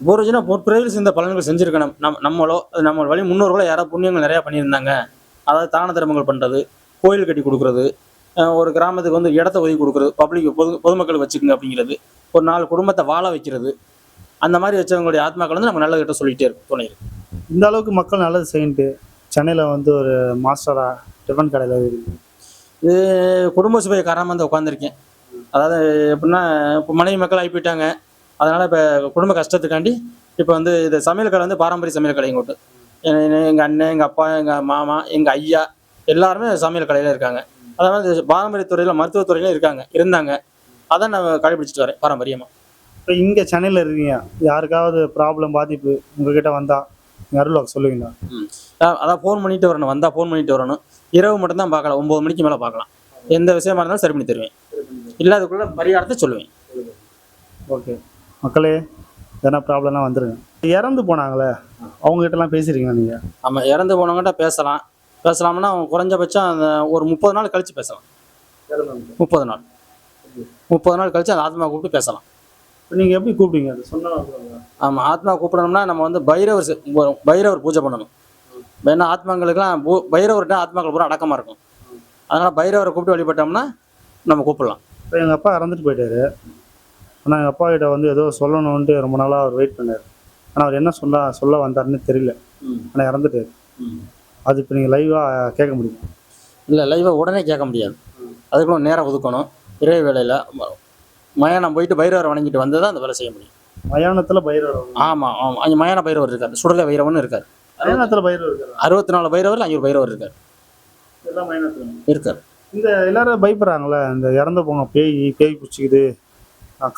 பூர்வஜனா பிறவியில் இந்த பலன்கள் செஞ்சிருக்கணும். நம் நம்மளோ அது நம்ம வழி முன்னோர்களோ யாராவது புண்ணியங்கள் நிறையா பண்ணியிருந்தாங்க. அதாவது தான தர்மங்கள் பண்ணுறது கோயில் கட்டி கொடுக்குறது ஒரு கிராமத்துக்கு வந்து இடத்த ஒதுக்கி கொடுக்குறது பப்ளிக் பொது பொதுமக்கள் வச்சுக்கோங்க அப்படிங்கிறது ஒரு நாலு குடும்பத்தை வாழ வைக்கிறது அந்த மாதிரி வச்சவங்களுடைய ஆத்மாக்கள் வந்து நம்ம நல்ல கிட்ட சொல்லிகிட்டே இருக்கும் துணை இருக்கு. இந்த அளவுக்கு மக்கள் நல்லது செய்யிட்டு சென்னையில் வந்து ஒரு மாஸ்டரா டிஃபன் கடையில் இது குடும்ப சுபையை காரணமாக வந்து உட்காந்துருக்கேன் அதாவது எப்படின்னா இப்போ மனைவி மக்கள் ஆகி போயிட்டாங்க. அதனால் இப்போ குடும்ப கஷ்டத்துக்காண்டி இப்போ வந்து இது சமையல் கடை வந்து பாரம்பரிய சமையல் கடை இங்கோட்டு எங்கள் அண்ணன் எங்கள் அப்பா எங்கள் மாமா எங்கள் ஐயா எல்லாருமே சமையல் கடையில் இருக்காங்க. அதாவது பாரம்பரிய துறையில் மருத்துவத்துறையிலும் இருக்காங்க. இருந்தாங்க. அதை நான் கடைபிடிச்சிட்டு வரேன் பாரம்பரியமாக இப்போ இங்கே சென்னையில் இருக்கீங்க. யாருக்காவது ப்ராப்ளம் பாதிப்பு உங்ககிட்ட வந்தால் அருள்வாக்கு சொல்லுவீங்களா? அதான் ஃபோன் பண்ணிட்டு வரணும். வந்தால் ஃபோன் பண்ணிட்டு வரணும். இரவு மட்டும்தான் பார்க்கலாம். ஒம்பது மணிக்கு மேலே பார்க்கலாம். எந்த விஷயமா இருந்தாலும் சரி பண்ணி தருவேன். இல்லாதக்குள்ள பரிகாரத்தை சொல்லுவேன். ஓகே. மக்களே எதனா ப்ராப்ளம்லாம் வந்துருங்க. இறந்து போனாங்களே அவங்ககிட்டலாம் பேசுறீங்களா நீங்கள் நம்ம இறந்து போனவங்ககிட்ட பேசலாம். பேசலாம்னா குறைஞ்சபட்சம் அந்த ஒரு முப்பது நாள் கழிச்சு பேசலாம். முப்பது நாள். முப்பது நாள் கழிச்சு அந்த ஆத்மா கூப்பிட்டு பேசலாம். நீங்கள் எப்படி கூப்பிடுங்க அது சொன்னால் ஆமாம் ஆத்மா கூப்பிடணும்னா நம்ம வந்து பைரவர் பைரவர் பூஜை பண்ணணும். ஏன்னா ஆத்மாங்களுக்குலாம் பைரவர்கிட்ட ஆத்மாக்கள் பூரா அடக்கமாக இருக்கும் அதனால் பைரவரை கூப்பிட்டு வழிபட்டோம்னா நம்ம கூப்பிடலாம். இப்போ எங்கள் அப்பா இறந்துட்டு போயிட்டாரு. ஆனால் எங்கள் அப்பா கிட்ட வந்து ஏதோ சொல்லணுன்ட்டு ரொம்ப நாளாக அவர் வெயிட் பண்ணார். ஆனால் அவர் என்ன சொல்ல சொல்ல வந்தாருன்னு தெரியல. ஆனால் இறந்துட்டாரு. அது இப்போ நீங்கள் லைவாக கேட்க முடியும். இல்லை லைவை உடனே கேட்க முடியாது. அதுக்குள்ள நேரம் ஒதுக்கணும். இரவு வேளையில் மயானம் போயிட்டு பைரவரை வணங்கிட்டு வந்து தான் அந்த வேலை செய்ய முடியும். மயானத்தில் பைரவர் ஆமாம் ஆமாம் அங்கே மயான பைரவர் இருக்கார். சுடலை பைரவன் இருக்கார். மயானத்தில் பைரவர் இருக்காரு? அறுபத்தி நாலு பைரவர் அஞ்சூறு பைரவர் இருக்கார். எல்லாம் மயானத்தில் இருக்கார். இந்த எல்லாரும் பயப்படுறாங்களே இந்த இறந்து போங்க பேய் பேய் பிடிச்சிக்குது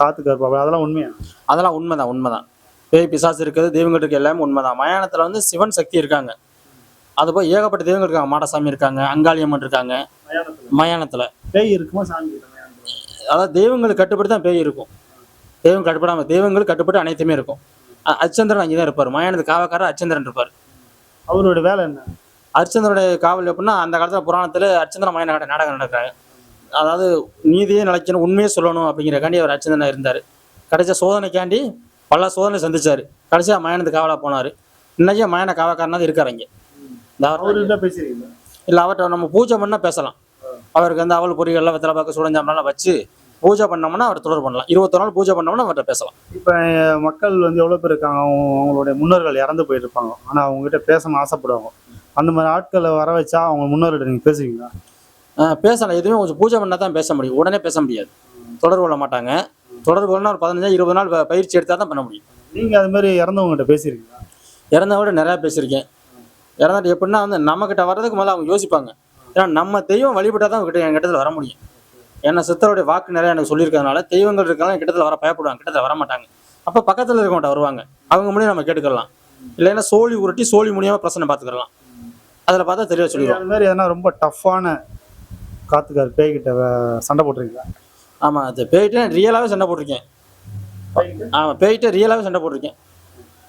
காத்து கருப்பா அதெல்லாம் உண்மையா? அதெல்லாம் உண்மைதான் உண்மைதான். பேய் பிசாசு இருக்குது தெய்வங்கள் இருக்குது எல்லாமே உண்மைதான். மயானத்தில் வந்து சிவன் சக்தி இருக்காங்க. அது போய் ஏகப்பட்ட தெய்வங்கள் இருக்காங்க. மாடசாமி இருக்காங்க அங்காளியம்மன் இருக்காங்க. மயானத்தில். மயானத்தில். பேய் இருக்குமா சாமி? அதாவது தெய்வங்களுக்கு கட்டுப்பட்டு தான் பேய் இருக்கும். தெய்வம் கட்டுப்படாமல் தெய்வங்களுக்கு கட்டுப்பட்டு அனைத்துமே இருக்கும். அச்சந்திரன் அங்கே தான் இருப்பார். மயானத்து காவக்காரர் அச்சந்திரன் இருப்பார். அவரோட வேலை என்ன? அரிச்சந்திரனுடைய காவல் எப்படின்னா அந்த காலத்தில் புராணத்தில் அரிச்சந்திர மய நாடகம் நடக்கிறாங்க அதாவது நீதியே நிலைக்கணும் உண்மையே சொல்லணும் அப்படிங்கிறக்காண்டி அவர் அரிச்சந்திரனா இருந்தார். கடைசியாக சோதனைக்காண்டி பல சோதனை சந்திச்சார். கடைசியாக மயனத்துக்கு காவலாக போனார். இன்னைக்கே மயன காவக்காரனாக இருக்கார் இங்கே பேசியிருக்கீங்களா இல்லை. அவர்கிட்ட நம்ம பூஜை பண்ணால் பேசலாம். அவருக்கு வந்து அவள் பொறிகள்லாம் வெத்தலை பார்க்க சுடஞ்சாமெல்லாம் வச்சு பூஜை பண்ணோம்னா அவர் தொடர் பண்ணலாம். இருபத்தொரு நாள் பூஜை பண்ணோம்னா அவர்கிட்ட பேசலாம். இப்போ மக்கள் வந்து எவ்வளோ பேர் இருக்காங்க? அவங்க அவங்களுடைய முன்னோர்கள் இறந்து போயிருப்பாங்க. ஆனால் அவங்ககிட்ட பேசணும்னு ஆசைப்படுவாங்க. அந்த மாதிரி ஆட்களை வர வச்சா அவங்க முன்னோர்கிட்ட நீங்கள் பேசுவீங்களா? பேசலாம். எதுவுமே கொஞ்சம் பூஜை பண்ணால் தான் பேச முடியும். உடனே பேச முடியாது. தொடர்பு கொள்ள மாட்டாங்க. தொடர்பு கொள்ளனா ஒரு பதினஞ்சு இருபது நாள் பயிற்சி எடுத்தால் தான் பண்ண முடியும். நீங்கள் அது மாதிரி இறந்தவங்ககிட்ட பேசியிருக்கீங்களா இறந்தவங்க நிறையா பேசியிருக்கேன் இறந்துட்டு எப்படின்னா வந்து நம்மக்கிட்ட வர்றதுக்கு முதல்ல அவங்க யோசிப்பாங்க. ஏன்னா நம்ம தெய்வம் வழிபட்டால் தான் கிட்ட என் கிட்டத்தில் வர முடியும். ஏன்னா சித்தருடைய வாக்கு நிறையா எனக்கு சொல்லியிருக்கிறதுனால தெய்வங்கள் இருக்கலாம் கிட்டத்தில் வர பயப்படுவாங்க. கிட்டத்தில் வர மாட்டாங்க அப்போ பக்கத்தில் இருக்கவங்கள்ட்ட வருவாங்க. அவங்க மூலியம் நம்ம கேட்டுக்கலாம். இல்லைன்னா சோழி உருட்டி சோழி மூலியமாக பிரச்சனை பார்த்துக்கலாம் அதில் பார்த்தா தெளிவாக சொல்லிடுவோம் அது மாதிரி எதனா ரொம்ப டஃப்பான காத்துக்கார் பேய்கிட்ட சண்டை போட்டிருக்கீங்களா? ஆமாம் அது பேய்ட்டு ரியலாகவே சண்டை போட்டிருக்கேன். ஆமாம் பேய்ட்டு ரியலாகவே சண்டை போட்டிருக்கேன்.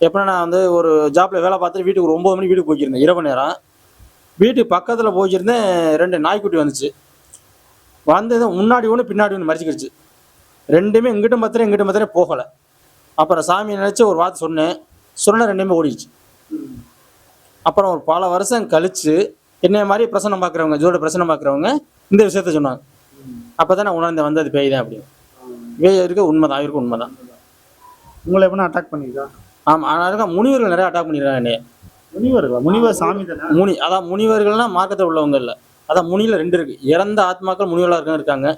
எப்படின்னா நான் வந்து ஒரு ஜாப்பில் வேலை பார்த்துட்டு வீட்டுக்கு ஒரு ஒம்பது மணி வீட்டுக்கு போய்க்கிருந்தேன் இரவு நேரம். வீட்டுக்கு பக்கத்தில் போய்க்கிருந்தேன் ரெண்டு நாய்க்குட்டி வந்துச்சு. வந்தது முன்னாடி ஒன்று பின்னாடி ஒன்று மறிச்சிக்கிடுச்சு ரெண்டுமே இங்கிட்டும் பத்திரம் எங்கிட்ட மாத்திரம் போகலை. அப்புறம் சாமி நினச்சி ஒரு வார்த்தை சொன்னேன். சொன்ன ரெண்டுமே ஓடிடுச்சு. அப்புறம் ஒரு பல வருஷம் கழிச்சு என்னைய மாதிரி பிரசனம் பார்க்குறவங்க ஜோட பிரசனம் பார்க்குறவங்க இந்த விஷயத்த சொன்னாங்க. அப்போ தான் நான் உணர்ந்து வந்தது பேய் தான் அப்படின்னு. பேய் இருக்க உண்மைதான் இருக்கு உண்மைதான். உங்களை எப்படின்னா அட்டாக் பண்ணியிருக்கா? ஆமாம் ஆனால் முனிவர்கள் நிறைய அட்டாக் பண்ணிடுறாங்க என்னைய முனிவர்களா? முனிவர் சாமி தானே? முனி அதான் முனிவர்கள்னா மார்க்கத்தில் உள்ளவங்க இல்லை. அதான் முனியில் ரெண்டு இருக்கு. இறந்த ஆத்மாக்கள் முனிவர்களாக இருக்காங்க இருக்காங்க.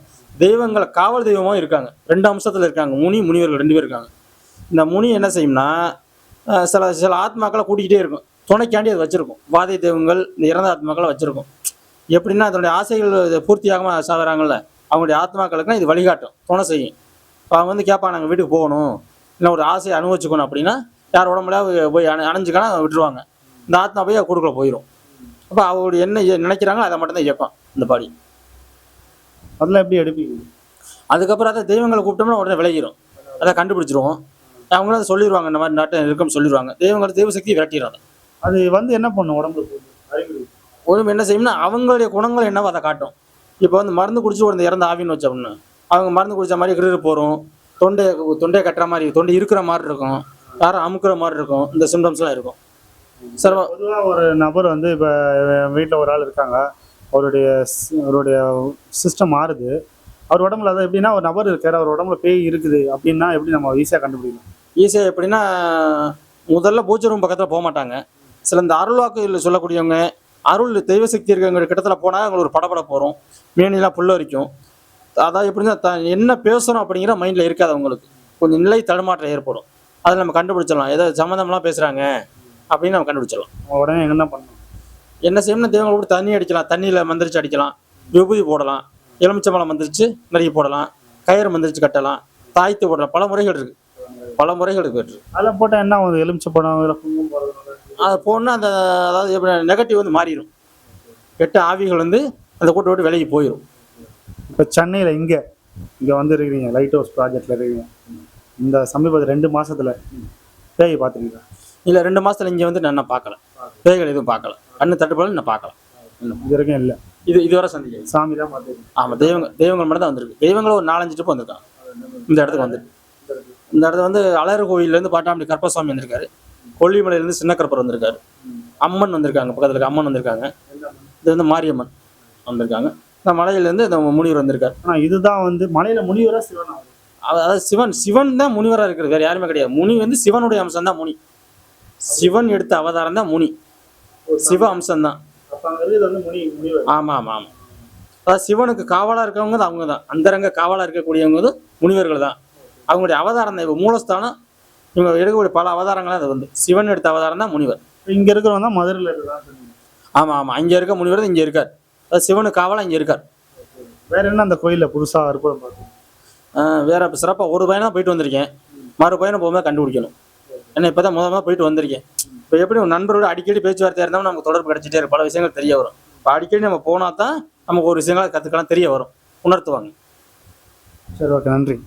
தெய்வங்களை காவல் தெய்வமாக இருக்காங்க. ரெண்டு அம்சத்தில் இருக்காங்க. முனி முனிவர்கள் ரெண்டு பேர் இருக்காங்க. இந்த முனி என்ன செய்யும்னா சில சில ஆத்மாக்களை கூட்டிக்கிட்டே இருக்கும். துணைக்காண்டி அது வச்சிருக்கும். வாதை தெய்வங்கள் இந்த இறந்த ஆத்மாக்களை வச்சிருக்கும். எப்படின்னா அதனுடைய ஆசைகள் பூர்த்தியாகாம சாகுறாங்கல்ல அவங்களுடைய ஆத்மாக்களுக்குனா இது வழிகாட்டும். துணை செய்யும். இப்போ அவங்க வந்து கேட்பாங்க நாங்கள் வீட்டுக்கு போகணும். இல்லை ஒரு ஆசையை அனுபவிச்சுக்கணும் அப்படின்னா யார் உடம்புல போய் அணை அணைஞ்சிக்கானா விட்டுருவாங்க. இந்த ஆத்மா போய் கொடுக்கல போயிடும் அப்போ அவங்களுடைய என்ன நினைக்கிறாங்களோ அதை மட்டும்தான் இயக்கம் இந்த பாடி. அதெல்லாம் எப்படி எடுப்பீங்க? அதுக்கப்புறம் அதை தெய்வங்களை கூப்பிட்டோம்னா உடனே விலகிரும். அதை கண்டுபிடிச்சிருவோம். அவங்களும் அதை சொல்லிடுவாங்க இந்த மாதிரி நாட்டம் இருக்குன்னு சொல்லிடுவாங்க தெய்வங்களை தெய்வ சக்தி விரட்டிடுறாங்க அது வந்து என்ன பண்ணும் அறிகுறி. ஒரு என்ன செய்யும்னா அவங்களுடைய குணங்கள் என்னவோ அதை காட்டும். இப்போ வந்து மருந்து குடிச்சு ஒரு இறந்த ஆவின்னு வச்சோம்னு. அவங்க மருந்து குடிச்ச மாதிரி கிரு போகிறோம் தொண்டை தொண்டையை கட்டுற மாதிரி தொண்டை இருக்கிற மாதிரி இருக்கும். யாரும் அமுக்குற மாதிரி இருக்கும். இந்த சிம்டம்ஸ்லாம் இருக்கும். சார் பொதுவாக ஒரு நபர் வந்து இப்போ வீட்டில் ஒரு ஆள் இருக்காங்க. அவருடைய அவருடைய சிஸ்டம் மாறுது. அவர் உடம்புல அது எப்படின்னா ஒரு நபர் இருக்காரு அவர் உடம்புல பேய் இருக்குது அப்படின்னா எப்படி நம்ம ஈஸியாக கண்டுபிடிக்கணும் ஈஸியாக எப்படின்னா முதல்ல பூஜை ரூம் பக்கத்தில் போக மாட்டாங்க. சில இந்த அருள்வாக்கு சொல்லக்கூடியவங்க அருள் தெய்வ சக்தி இருக்கிறவங்க கிட்டத்தில் போனால் அவங்களுக்கு ஒரு படபட போகிறோம் மேனிலாம் புல்ல வரைக்கும் அதாவது எப்படின்னா த என்ன பேசுகிறோம் அப்படிங்கிற மைண்டில் இருக்காது அவங்களுக்கு. கொஞ்சம் நிலை தடுமாற்றம் ஏற்படும். அதை நம்ம கண்டுபிடிச்சிடலாம். ஏதோ சம்மந்தம்லாம் பேசுகிறாங்க அப்படின்னு நம்ம கண்டுபிடிச்சிடலாம். உடனே என்ன பண்ணணும்? என்ன செய்யணும்னா தெய்வங்களை கூட தண்ணி அடிக்கலாம். தண்ணியில் மந்திரிச்சு அடிக்கலாம். விபூதி போடலாம். எலுமிச்சம்பழம் மந்திரிச்சு நிறைய போடலாம். கயிறு மந்திரிச்சு கட்டலாம். தாய்த்து போடலாம். பல முறைகள் இருக்குது பல முறைகள் இருக்கு. அதில் போட்டால் என்ன ஆகுது எலுமிச்சை படம் இல்லை குங்குமம் போடுறதுனால அது போனால் அந்த அதாவது எப்படி நெகட்டிவ் வந்து மாறிடும் கெட்ட ஆவிகள் வந்து அந்த கூட்ட விட்டு விலகி போயிடும் இப்போ சென்னையில் இங்கே இங்கே வந்து இருக்கிறீங்க லைட் ஹவுஸ் ப்ராஜெக்டில் இருக்கீங்க இந்த சமீபத்தில் ரெண்டு மாசத்துல பேய் பார்த்துருக்கீங்களா? இல்லை ரெண்டு மாசத்துல இங்கே வந்து நான் பார்க்கல. பேய்கள் எதுவும் பார்க்கல. கண்ணு தட்டுப்பாடு நான் பார்க்கல. இது வரைக்கும் இல்லை. இது இதுவரை சந்திக்க சாமி தான் பார்த்துருக்கீங்க. ஆமாம் தெய்வங்கள் தெய்வங்கள் மட்டும் தான் வந்திருக்கு. தெய்வங்கள் ஒரு நாலஞ்சு ட்ரிப் வந்திருக்காங்க. இந்த இடத்துக்கு வந்து இந்த இடத்துல வந்து அழகர் கோவில்லேருந்து பாட்டாம்படி கற்பசாமி வந்திருக்காரு. கொல்லிமலையிலேருந்து சின்ன கருப்பர் வந்திருக்காரு. அம்மன் வந்திருக்காங்க பக்கத்தில் இருக்க அம்மன் வந்திருக்காங்க. இது வந்து மாரியம்மன் வந்திருக்காங்க. இந்த மலையிலேருந்து இந்த முனிவர் வந்திருக்காரு. ஆனால் இதுதான் வந்து மலையில் முனிவரா சிவனா? அதாவது சிவன் சிவன் தான் முனிவராக இருக்கிறது வேற யாருமே கிடையாது. முனி வந்து சிவனுடைய அம்சம் தான் முனி. சிவன் எடுத்த அவதாரம் தான் முனி. சிவ அம்சம் தான். ஆமாம் ஆமாம் ஆமாம் அதாவது சிவனுக்கு காவலாக இருக்கவங்க தான் அவங்க தான். அந்தரங்க காவலாக இருக்கக்கூடியவங்க வந்து முனிவர்கள் தான். அவங்களுடைய அவதாரம் தான். இப்போ மூலஸ்தானம் இவங்க எடுக்கக்கூடிய பல அவதாரங்களாக அது வந்து. சிவன் எடுத்த அவதாரம் தான் முனிவர். இங்கே இருக்கிறவங்க தான் மதுரையில் இருக்கிறான் ஆமாம் ஆமாம் அங்கே இருக்க முனிவர் தான் இங்கே இருக்கார். அதாவது சிவனுக்கு காவலாக இங்கே இருக்கார். வேற என்ன அந்த கோயிலில் புதுசாக அற்புதம் பார்த்தீங்க ஆஹ் வேற இப்போ சிறப்பாக ஒரு பையனாக போயிட்டு வந்திருக்கேன். மறு பையனை போகும்போது கண்டுபிடிக்கணும். ஏன்னா இப்போ தான் முதல்ல போயிட்டு வந்திருக்கேன். இப்போ எப்படி நண்பரோட அடிக்கடி பேச்சுவார்த்தை இருந்தாலும் நமக்கு தொடர்பு கிடைச்சிட்டே இருக்கும். பல விஷயங்கள் தெரிய வரும். இப்போ அடிக்கடி நம்ம போனால் தான் நமக்கு ஒரு விஷயங்களை கற்றுக்கலாம் தெரிய வரும். உணர்த்துவாங்க. சரி ஓகே நன்றி.